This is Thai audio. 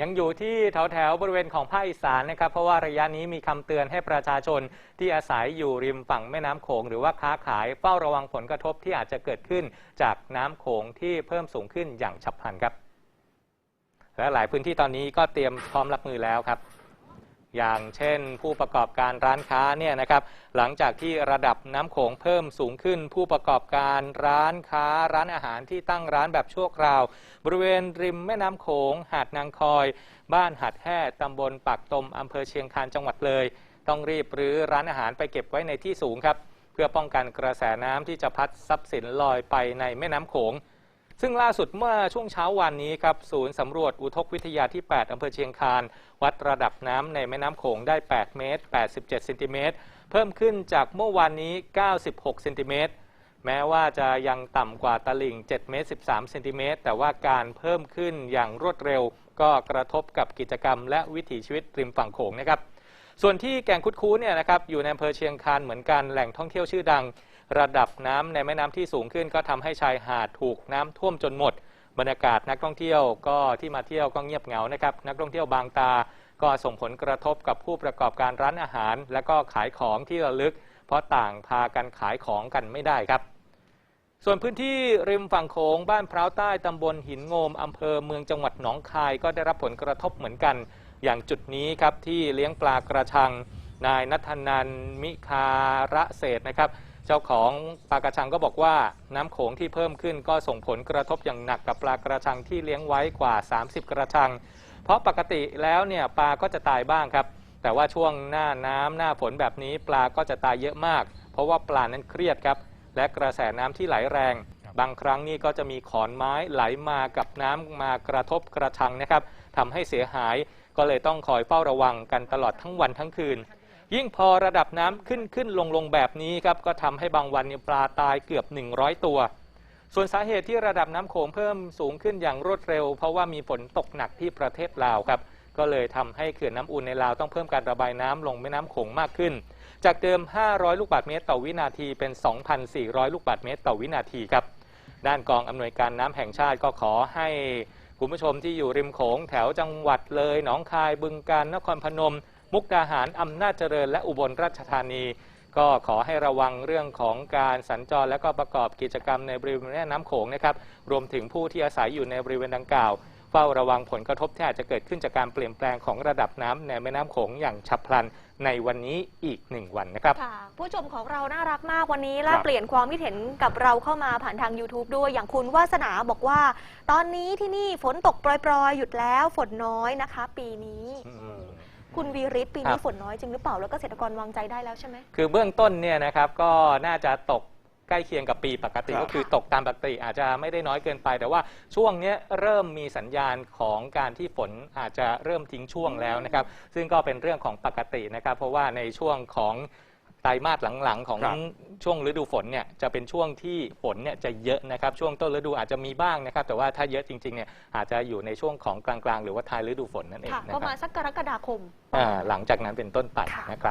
ยังอยู่ที่แถวแถวๆบริเวณของภาคอีสานนะครับ เพราะว่าระยะนี้มีคำเตือนให้ประชาชนที่อาศัยอยู่ริมฝั่งแม่น้ำโขง หรือว่าค้าขายเฝ้าระวังผลกระทบที่อาจจะเกิดขึ้นจากน้ำโขงที่เพิ่มสูงขึ้นอย่างฉับพลันครับ และหลายพื้นที่ตอนนี้ก็เตรียมพร้อมรับมือแล้วครับ อย่างเช่น ผู้ประกอบการร้านค้าเนี่ยนะครับหลังจากที่ระดับน้ำโขงเพิ่มสูงขึ้น ผู้ประกอบการร้านค้าร้านอาหารที่ตั้งร้านแบบชั่วคราว บริเวณริมแม่น้ำโขง หาดนางคอย บ้านหาดแห่ตำบลปากตมอำเภอเชียงคานจังหวัดเลย ต้องรีบรื้อร้านอาหารไปเก็บไว้ในที่สูงครับ เพื่อป้องกันกระแสน้ำที่จะพัดทรัพย์สินลอยไปในแม่น้ำโขง ซึ่งล่าสุดเมื่อช่วงเช้าวันนี้ครับศูนย์สำรวจอุทกวิทยาที่ 8 อำเภอเชียงคาน วัดระดับน้ำในแม่น้ำโขงได้ 8 เมตร 87 เซนติเมตร เพิ่มขึ้นจากเมื่อวานนี้ 96 เซนติเมตร แม้ว่าจะยังต่ำกว่าตลิ่ง 7 เมตร 13 เซนติเมตร แต่ว่าการเพิ่มขึ้นอย่างรวดเร็ว ก็กระทบกับกิจกรรมและวิถีชีวิตริมฝั่งโขงนะครับ ส่วนที่แก่งคุดคูเนี่ยนะครับอยู่ในอำเภอเชียงคานเหมือนกันแหล่งท่องเที่ยวชื่อดัง ระดับน้ำในแม่น้ำที่สูงขึ้น ก็ทำให้ชายหาดถูกน้ำท่วมจนหมด บรรยากาศนักท่องเที่ยวก็ที่มาเที่ยวก็เงียบเหงานะครับนักท่องเที่ยวบางตา ก็ส่งผลกระทบกับผู้ประกอบการร้านอาหาร และก็ขายของที่ระลึก เพราะต่างพากันขายของกันไม่ได้ครับส่วนพื้นที่ริมฝั่งโขงบ้านพร้าวใต้ตำบลหินโงมอำเภอเมืองจังหวัดหนองคายก็ได้รับผลกระทบเหมือนกัน อย่างจุดนี้ครับที่เลี้ยงปลากระชัง นายนัทนันมิคาระเศษนะครับ เจ้าของปลากระชังก็บอกว่าน้ำโขงที่เพิ่มขึ้นก็ส่งผลกระทบอย่างหนักกับปลากระชังที่เลี้ยงไว้กว่า 30 กระชัง เพราะปกติแล้วเนี่ยปลาก็จะตายบ้างครับ แต่ว่าช่วงหน้าน้ำหน้าฝนแบบนี้ปลาก็จะตายเยอะมาก เพราะว่าปลานั้นเครียดครับและกระแสน้ำที่ไหลแรง บางครั้งนี่ก็จะมีขอนไม้ไหลมากับน้ำมากระทบกระชังนะครับทำให้เสียหายก็เลยต้องคอยเฝ้าระวังกันตลอดทั้งวันทั้งคืน ยิ่งพอระดับน้ำขึ้นขึ้นลงลงแบบนี้ครับก็ทำให้บางวันปลาตายเกือบ 100 ตัว ส่วนสาเหตุที่ระดับน้ำโขงเพิ่มสูงขึ้นอย่างรวดเร็ว เพราะว่ามีฝนตกหนักที่ประเทศลาวครับก็เลยทำให้เขื่อนน้ำอุ่นในลาวต้องเพิ่มการระบายน้ำลงแม่น้ำโขงมากขึ้น จากเดิม 500 ลูกบาศก์เมตรต่อวินาทีเป็น 2,400 ลูกบาศก์เมตรต่อวินาทีครับ ด้านกองอำนวยการน้ำแห่งชาติก็ขอให้คุณผู้ชมที่อยู่ริมโขงแถวจังหวัดเลยหนองคายบึงกาฬนครพนม มุกดาหารอำนาจเจริญ และอุบลราชธานี ก็ขอให้ระวังเรื่องของการสัญจรและก็ประกอบกิจกรรมในบริเวณแม่น้ำโขงนะครับรวมถึงผู้ที่อาศัยอยู่ในบริเวณดังกล่าว เฝ้าระวังผลกระทบที่อาจจะเกิดขึ้นจากการเปลี่ยนแปลงของระดับน้ำในแม่น้ำโขงอย่างฉับพลันในวันนี้อีกหนึ่งวันนะครับค่ะผู้ชมของเราน่ารักมากวันนี้แลคกรับเปลี่ยนความคิดเห็นกับเราเข้ามาผ่านทาง YouTube ด้วยอย่างคุณวาสนาบอกว่า ตอนนี้ที่นี่ฝนตกโปรยๆ หยุดแล้วฝนน้อยนะคะ ปีนี้อืมคุณวีริศปีครันี้บฝนน้อยจริงหรือเปล่าแล้วเกษตรกรวางใจได้แล้วใช่ไหมคือเบื้องต้นเนี่ยนะครับก็น่าจะตก ใกล้เคียงกับปีปกติครับก็คือตกตามปกติอาจจะไม่ได้น้อยเกินไป แต่ว่าช่วงเนี้ยเริ่มมีสัญญาณของการที่ฝนอาจจะเริ่มทิ้งช่วงแล้วนะครับ ซึ่งก็เป็นเรื่องของปกตินะครับ เพราะว่าในช่วงของไตรมาสหลังๆ ของครับช่วงฤดูฝนเนี่ยจะเป็นช่วงที่ฝนเนี่ยจะเยอะนะครับช่วงต้นฤดูอาจจะมีบ้างนะครับ แต่ว่าถ้าเยอะจริงๆเนี่ยอาจจะอยู่ในช่วงของกลางๆ หรือว่าท้ายฤดูฝนนั่นเองค่ะนะประคมารัณบสักกรกฎาคมอ่าหลังจากนั้นเป็นต้นไปค่ะนะครับ